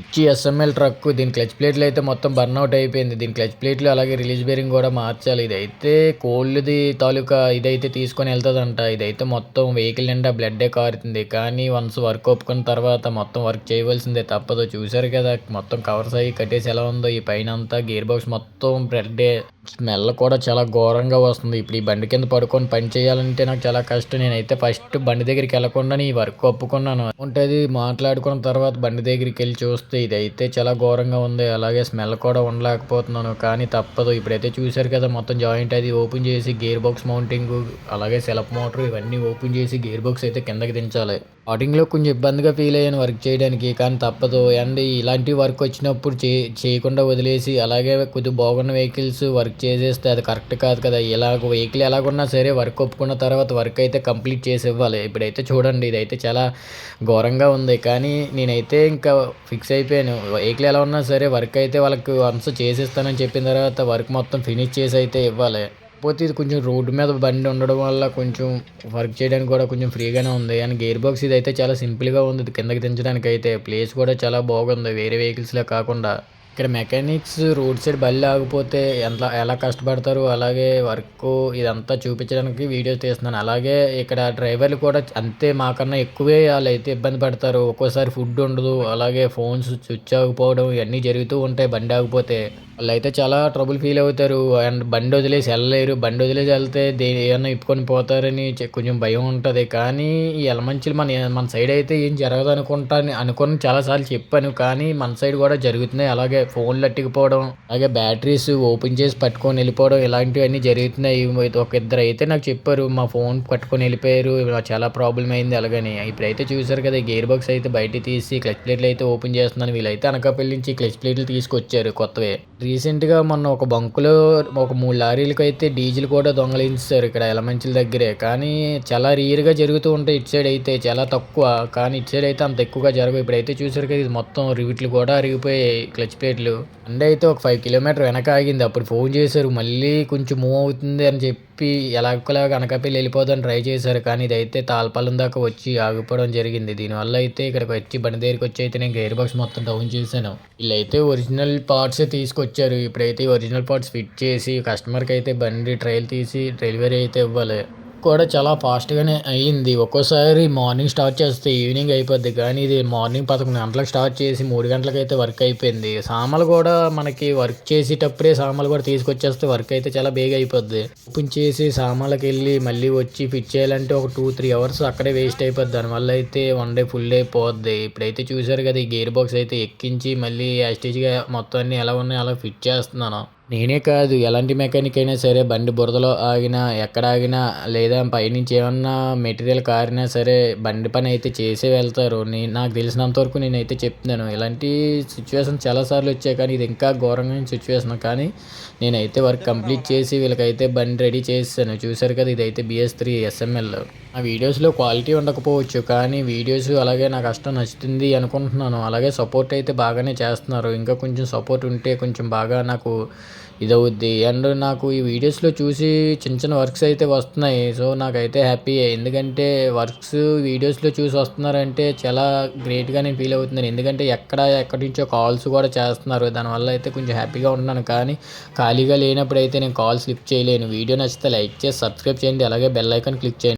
ఇచ్చి SML truck దీని clutch ప్లేట్లు అయితే మొత్తం బర్న్అవుట్ అయిపోయింది. దీని క్లచ్ ప్లేట్లు అలాగే రిలీజ్ బేరింగ్ కూడా మార్చాలి. ఇదైతే కోల్డ్ది తాలూకా ఇదైతే తీసుకొని వెళ్తుందంట. ఇదైతే మొత్తం వెహికల్ నిండా బ్లడ్డే కారుతుంది. కానీ వన్స్ వర్క్ ఒప్పుకున్న తర్వాత మొత్తం వర్క్ చేయవలసిందే తప్పదు. చూసారు కదా మొత్తం కవర్స్ అయ్యి కట్టేసి ఎలా ఉందో ఈ పైన అంతా గేర్ బాక్స్ మొత్తం బ్లడ్డే స్మెల్ కూడా చాలా ఘోరంగా వస్తుంది. ఇప్పుడు ఈ బండి కింద పడుకొని పని చేయాలంటే నాకు చాలా కష్టం. నేనైతే ఫస్ట్ బండి దగ్గరికి వెళ్ళకుండా ఈ వర్క్ ఒప్పుకున్నాను. ఉంటుంది మాట్లాడుకున్న తర్వాత బండి దగ్గరికి వెళ్ళి చూస్తే ఇదైతే చాలా ఘోరంగా ఉంది. అలాగే స్మెల్ కూడా ఉండలేకపోతున్నాను. కానీ తప్పదు. ఇప్పుడైతే చూశారు కదా మొత్తం జాయింట్ అది ఓపెన్ చేసి గేర్ బాక్స్ మౌంటింగ్ అలాగే సెలప్ మోటార్ ఇవన్నీ ఓపెన్ చేసి గేర్ బాక్స్ అయితే కిందకి దించాలి. స్టార్టింగ్లో కొంచెం ఇబ్బందిగా ఫీల్ అయ్యాను వర్క్ చేయడానికి కానీ తప్పదు. అండ్ ఇలాంటి వర్క్ వచ్చినప్పుడు చే చేయకుండా వదిలేసి అలాగే కొద్దిగా బాగున్న వెహికల్స్ వర్క్ చేసేస్తే అది కరెక్ట్ కాదు కదా. ఇలాగ వెహికల్ ఎలాగున్నా సరే వర్క్ ఒప్పుకున్న తర్వాత వర్క్ అయితే కంప్లీట్ చేసి ఇవ్వాలి. ఇప్పుడైతే చూడండి ఇదైతే చాలా ఘోరంగా ఉంది. కానీ నేనైతే ఇంకా ఫిక్స్ అయిపోయాను. వెహికల్ ఎలా ఉన్నా సరే వర్క్ అయితే వాళ్ళకి వన్స్ చేసేస్తానని చెప్పిన తర్వాత వర్క్ మొత్తం ఫినిష్ చేసి అయితే ఇవ్వాలి. కాకపోతే ఇది కొంచెం రోడ్డు మీద బండి ఉండడం వల్ల కొంచెం వర్క్ చేయడానికి కూడా కొంచెం ఫ్రీగానే ఉంది. అండ్ గేర్ బాక్స్ ఇది అయితే చాలా సింపుల్గా ఉంది. కిందకి దించడానికి అయితే ప్లేస్ కూడా చాలా బాగుంది. వేరే వెహికల్స్లో కాకుండా ఇక్కడ మెకానిక్స్ రోడ్ సైడ్ బళ్ళు ఆగిపోతే ఎంత ఎలా కష్టపడతారు? అలాగే వర్క్ ఇదంతా చూపించడానికి వీడియోస్ తీస్తున్నాను. అలాగే ఇక్కడ డ్రైవర్లు కూడా అంతే మాకన్నా ఎక్కువే వాళ్ళు అయితే ఇబ్బంది పడతారు. ఒక్కోసారి ఫుడ్ ఉండదు. అలాగే ఫోన్స్ స్విచ్ ఆగిపోవడం ఇవన్నీ జరుగుతూ ఉంటాయి బండి ఆగిపోతే. వాళ్ళు అయితే చాలా ట్రబుల్ ఫీల్ అవుతారు. అండ్ బండి వదిలేసి వెళ్ళలేరు. బండి వదిలేసి వెళ్తే దేని ఏమన్నా ఇప్పుకొని పోతారని కొంచెం భయం ఉంటుంది. కానీ ఈ ఎలమంచులు మన మన సైడ్ అయితే ఏం జరగదు అనుకుంటా అనుకుని చాలాసార్లు చెప్పాను. కానీ మన సైడ్ కూడా జరుగుతున్నాయి. అలాగే ఫోన్లు అట్టుకుపోవడం అలాగే బ్యాటరీస్ ఓపెన్ చేసి పట్టుకొని వెళ్ళిపోవడం ఇలాంటివన్నీ జరుగుతున్నాయి. ఒక ఇద్దరు అయితే నాకు చెప్పారు మా ఫోన్ పట్టుకొని వెళ్ళిపోయారు. చాలా ప్రాబ్లం అయింది అలాగని. ఇప్పుడైతే చూసారు కదా గేర్ బాక్స్ అయితే బయట తీసి క్లచ్ ప్లేట్లు అయితే ఓపెన్ చేస్తున్నాను. వీళ్ళైతే అనకాపల్లి నుంచి క్లచ్ ప్లేట్లు తీసుకొచ్చారు కొత్తవే. రీసెంట్గా మొన్న ఒక బంకులో ఒక మూడు లారీలకు అయితే డీజిల్ కూడా దొంగలించారు ఇక్కడ ఎలమంచిల దగ్గరే. కానీ చాలా రియర్గా జరుగుతూ ఉంటాయి ఇటు సైడ్ అయితే చాలా తక్కువ. కానీ ఇటు సైడ్ అయితే అంత ఎక్కువగా జరగవు. ఇప్పుడైతే చూసారు కదా ఇది మొత్తం రివిట్లు కూడా అరిగిపోయాయి క్లచ్ ప్లేట్లు. అండ్ అయితే ఒక ఫైవ్ కిలోమీటర్ వెనక ఆగింది. అప్పుడు ఫోన్ చేశారు మళ్ళీ కొంచెం మూవ్ అవుతుంది అని చెప్పి ఎలాగోలాగా అనకాపల్లి వెళ్ళిపోదని ట్రై చేశారు. కానీ ఇదైతే తాల్పాలెం దాకా వచ్చి ఆగిపోవడం జరిగింది. దీనివల్ల అయితే ఇక్కడికి వచ్చి బండి దగ్గరికి వచ్చి అయితే నేను గేర్ బాక్స్ మొత్తం డౌన్ చేశాను. వీళ్ళైతే ఒరిజినల్ పార్ట్స్ తీసుకొచ్చారు. ఇప్పుడైతే ఒరిజినల్ పార్ట్స్ ఫిట్ చేసి కస్టమర్కి అయితే బండి ట్రయల్ తీసి డెలివరీ అయితే ఇవ్వాలి. కూడా చాలా ఫాస్ట్గానే అయ్యింది. ఒక్కోసారి మార్నింగ్ స్టార్ట్ చేస్తే ఈవినింగ్ అయిపోద్ది. కానీ ఇది మార్నింగ్ పదకొండు గంటలకు స్టార్ట్ చేసి మూడు గంటలకు అయితే వర్క్ అయిపోయింది. సామాన్లు కూడా మనకి వర్క్ చేసేటప్పుడే సామాన్లు కూడా తీసుకొచ్చేస్తే వర్క్ అయితే చాలా బేగా అయిపోద్ది. ఓపెన్ చేసి సామాన్లకు వెళ్ళి మళ్ళీ వచ్చి ఫిట్ చేయాలంటే ఒక టూ త్రీ అవర్స్ అక్కడే వేస్ట్ అయిపోద్ది. దానివల్ల అయితే వన్ డే ఫుల్ డే పోద్ది. ఇప్పుడైతే చూసారు కదా ఈ గేర్ బాక్స్ అయితే ఎక్కించి మళ్ళీ యాస్టేజ్గా మొత్తం అన్ని ఎలా ఉన్నాయో అలా ఫిట్ చేస్తున్నాను. నేనే కాదు ఎలాంటి మెకానిక్ అయినా సరే బండి బురదలో ఆగినా ఎక్కడ ఆగినా లేదా పైనుంచి ఏమన్నా మెటీరియల్ కారినా సరే బండి పని అయితే చేసే వెళ్తారు. నేను నాకు తెలిసినంత వరకు నేనైతే చెప్తున్నాను. ఇలాంటి సిచ్యువేషన్ చాలాసార్లు వచ్చాయి కానీ ఇది ఇంకా ఘోరమైన సిచ్యువేషన్ కానీ నేనైతే వర్క్ కంప్లీట్ చేసి వీళ్ళకైతే బండి రెడీ చేసాను చూశారు కదా ఇదైతే బిఎస్ త్రీ ఎస్ఎంఎల్ ఆ వీడియోస్లో క్వాలిటీ ఉండకపోవచ్చు కానీ వీడియోస్ అలాగే నాకు కష్టం నచ్చుతుంది అనుకుంటున్నాను. అలాగే సపోర్ట్ అయితే బాగానే చేస్తున్నారు. ఇంకా కొంచెం సపోర్ట్ ఉంటే కొంచెం బాగా నాకు ఇదవుద్ది. అండ్ నాకు ఈ వీడియోస్లో చూసి చిన్న చిన్న వర్క్స్ అయితే వస్తున్నాయి. సో నాకైతే హ్యాపీ. ఎందుకంటే వర్క్స్ వీడియోస్లో చూసి వస్తున్నారంటే చాలా గ్రేట్గా నేను ఫీల్ అవుతున్నాను. ఎందుకంటే ఎక్కడ ఎక్కడి నుంచో కాల్స్ కూడా చేస్తున్నారు. దానివల్ల అయితే కొంచెం హ్యాపీగా ఉంటున్నాను. కానీ ఖాళీగా లేనప్పుడు అయితే నేను కాల్ స్లిప్ చేయలేను. వీడియో నచ్చితే లైక్ చేసి సబ్స్క్రైబ్ చేయండి. అలాగే బెల్ ఐకాన్ క్లిక్ చేయండి.